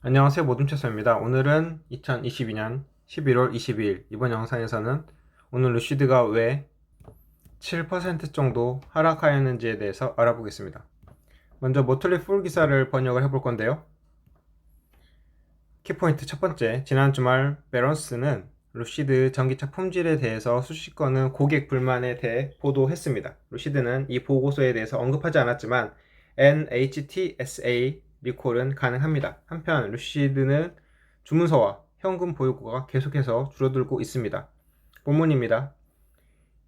안녕하세요 모둠체서입니다. 오늘은 2022년 11월 22일 이번 영상에서는 오늘 루시드가 왜 7% 정도 하락하였는지에 대해서 알아보겠습니다. 먼저 모틀리 풀 기사를 번역을 해볼 건데요. 키포인트 첫 번째, 지난 주말 베런스는 루시드 전기차 품질에 대해서 수십 건의 고객 불만에 대해 보도했습니다. 루시드는 이 보고서에 대해서 언급하지 않았지만 NHTSA 리콜은 가능합니다. 한편 루시드는 주문서와 현금 보유고가 계속해서 줄어들고 있습니다. 본문입니다.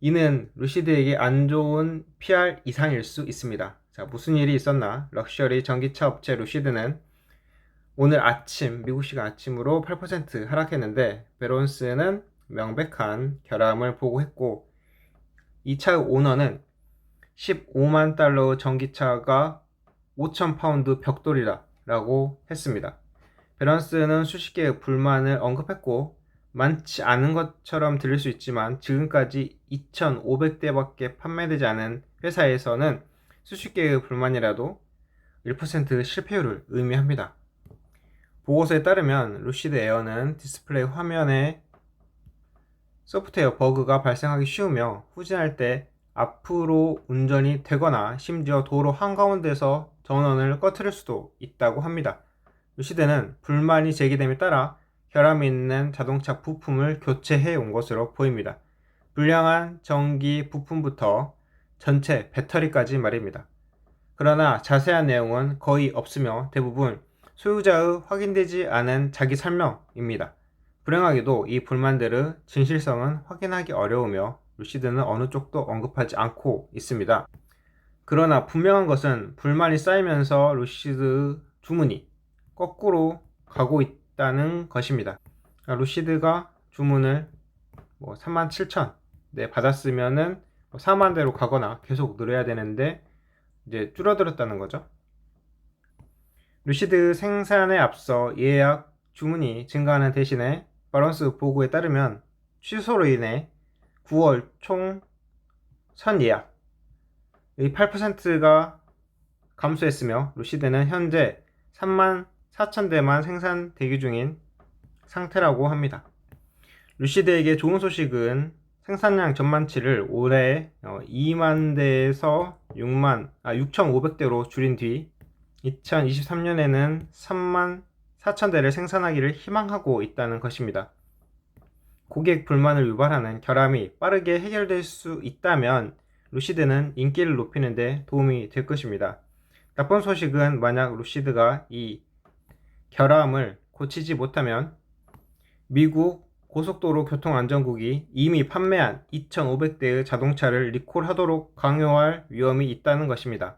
이는 루시드에게 안 좋은 PR 이상일 수 있습니다. 자, 무슨 일이 있었나? 럭셔리 전기차 업체 루시드는 오늘 아침, 미국 시간 아침으로 8% 하락했는데, 베론스는 명백한 결함을 보고했고, 이 차 오너는 15만 달러 전기차가 5천 파운드 벽돌이다 라고 했습니다. 베런스는 수십 개의 불만을 언급했고 많지 않은 것처럼 들릴 수 있지만 지금까지 2,500대밖에 판매되지 않은 회사에서는 수십 개의 불만이라도 1% 실패율을 의미합니다. 보고서에 따르면 루시드 에어는 디스플레이 화면에 소프트웨어 버그가 발생하기 쉬우며 후진할 때 앞으로 운전이 되거나 심지어 도로 한가운데서 전원을 꺼트릴 수도 있다고 합니다. 루시드는 불만이 제기됨에 따라 결함이 있는 자동차 부품을 교체해 온 것으로 보입니다. 불량한 전기 부품부터 전체 배터리까지 말입니다. 그러나 자세한 내용은 거의 없으며 대부분 소유자의 확인되지 않은 자기 설명입니다. 불행하게도 이 불만들의 진실성은 확인하기 어려우며 루시드는 어느 쪽도 언급하지 않고 있습니다. 그러나 분명한 것은 불만이 쌓이면서 루시드 주문이 거꾸로 가고 있다는 것입니다. 그러니까 루시드가 주문을 뭐 37,000 네, 받았으면은 4만 대로 가거나 계속 늘어야 되는데 이제 줄어들었다는 거죠. 루시드 생산에 앞서 예약 주문이 증가하는 대신에 바런스 보고에 따르면 취소로 인해 9월 총 선 예약 이 8%가 감소했으며 루시드는 현재 3만 4천 대만 생산 대기 중인 상태라고 합니다. 루시드에게 좋은 소식은 생산량 전만치를 올해 2만 대에서 6만 아 6,500대로 줄인 뒤 2023년에는 3만 4천 대를 생산하기를 희망하고 있다는 것입니다. 고객 불만을 유발하는 결함이 빠르게 해결될 수 있다면 루시드는 인기를 높이는 데 도움이 될 것입니다. 나쁜 소식은 만약 루시드가 이 결함을 고치지 못하면 미국 고속도로 교통안전국이 이미 판매한 2,500대의 자동차를 리콜하도록 강요할 위험이 있다는 것입니다.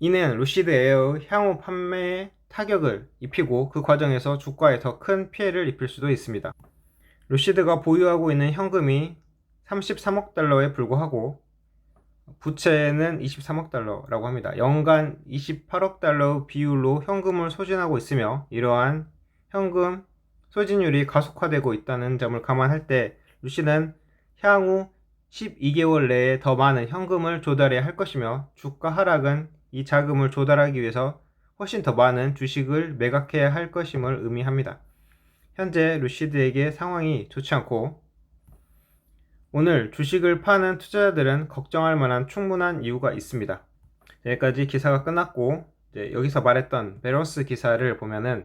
이는 루시드 에어의 향후 판매에 타격을 입히고 그 과정에서 주가에 더 큰 피해를 입힐 수도 있습니다. 루시드가 보유하고 있는 현금이 33억 달러에 불과하고 부채는 23억 달러라고 합니다. 연간 28억 달러 비율로 현금을 소진하고 있으며 이러한 현금 소진율이 가속화되고 있다는 점을 감안할 때 루시는 향후 12개월 내에 더 많은 현금을 조달해야 할 것이며 주가 하락은 이 자금을 조달하기 위해서 훨씬 더 많은 주식을 매각해야 할 것임을 의미합니다. 현재 루시드에게 상황이 좋지 않고 오늘 주식을 파는 투자자들은 걱정할 만한 충분한 이유가 있습니다. 여기까지 기사가 끝났고 여기서 말했던 베로스 기사를 보면은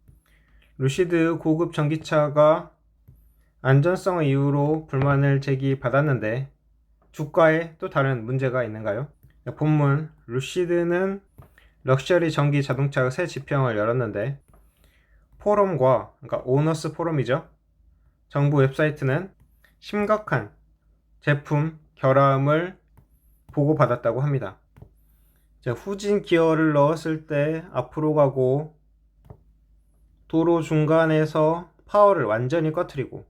루시드 고급 전기차가 안전성 이유로 불만을 제기받았는데 주가에 또 다른 문제가 있는가요? 본문 루시드는 럭셔리 전기 자동차 새 지평을 열었는데 포럼과 그러니까 오너스 포럼이죠. 정부 웹사이트는 심각한 제품 결함을 보고받았다고 합니다. 자, 후진 기어를 넣었을 때 앞으로 가고 도로 중간에서 파워를 완전히 꺼트리고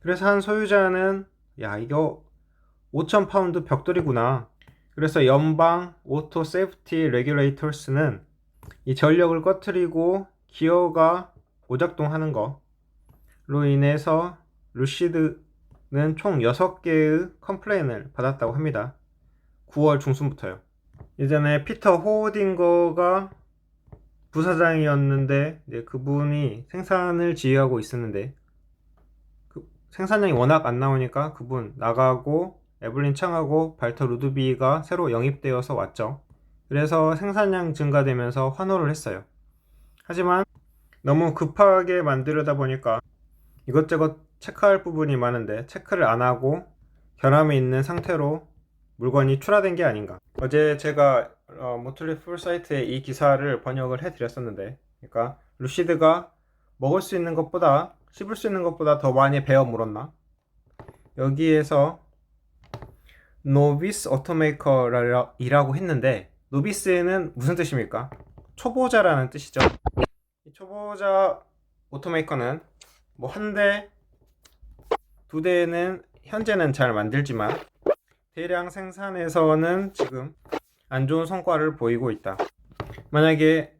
그래서 한 소유자는 야 이거 5,000 파운드 벽돌이구나. 그래서 연방 오토 세이프티 레귤레이터스는 이 전력을 꺼트리고 기어가 오작동하는 거로 인해서 루시드는 총 6개의 컴플레인을 받았다고 합니다. 9월 중순부터요. 예전에 피터 호딩거가 부사장이었는데 그분이 생산을 지휘하고 있었는데 그 생산량이 워낙 안 나오니까 그분 나가고 에블린 창하고 발터 루드비가 새로 영입되어서 왔죠. 그래서 생산량 증가되면서 환호를 했어요. 하지만 너무 급하게 만들려다 보니까 이것저것 체크할 부분이 많은데 체크를 안 하고 결함이 있는 상태로 물건이 출하된 게 아닌가. 어제 제가 어, 모틀리 풀 사이트에 이 기사를 번역을 해드렸었는데, 그러니까 루시드가 먹을 수 있는 것보다 씹을 수 있는 것보다 더 많이 베어 물었나? 여기에서 노비스 오토메이커이라고 했는데 노비스는 무슨 뜻입니까? 초보자라는 뜻이죠. 이 초보자 오토메이커는 뭐 한 대, 두 대는 현재는 잘 만들지만 대량 생산에서는 지금 안 좋은 성과를 보이고 있다. 만약에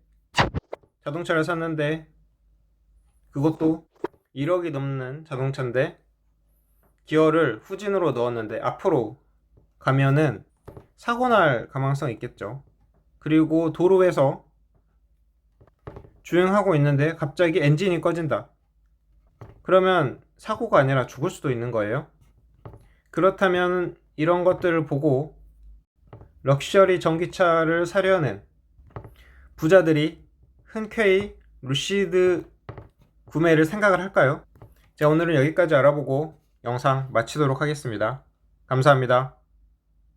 자동차를 샀는데 그것도 1억이 넘는 자동차인데 기어를 후진으로 넣었는데 앞으로 가면은 사고 날 가망성이 있겠죠. 그리고 도로에서 주행하고 있는데 갑자기 엔진이 꺼진다. 그러면 사고가 아니라 죽을 수도 있는 거예요. 그렇다면 이런 것들을 보고 럭셔리 전기차를 사려는 부자들이 흔쾌히 루시드 구매를 생각을 할까요? 자, 오늘은 여기까지 알아보고 영상 마치도록 하겠습니다. 감사합니다.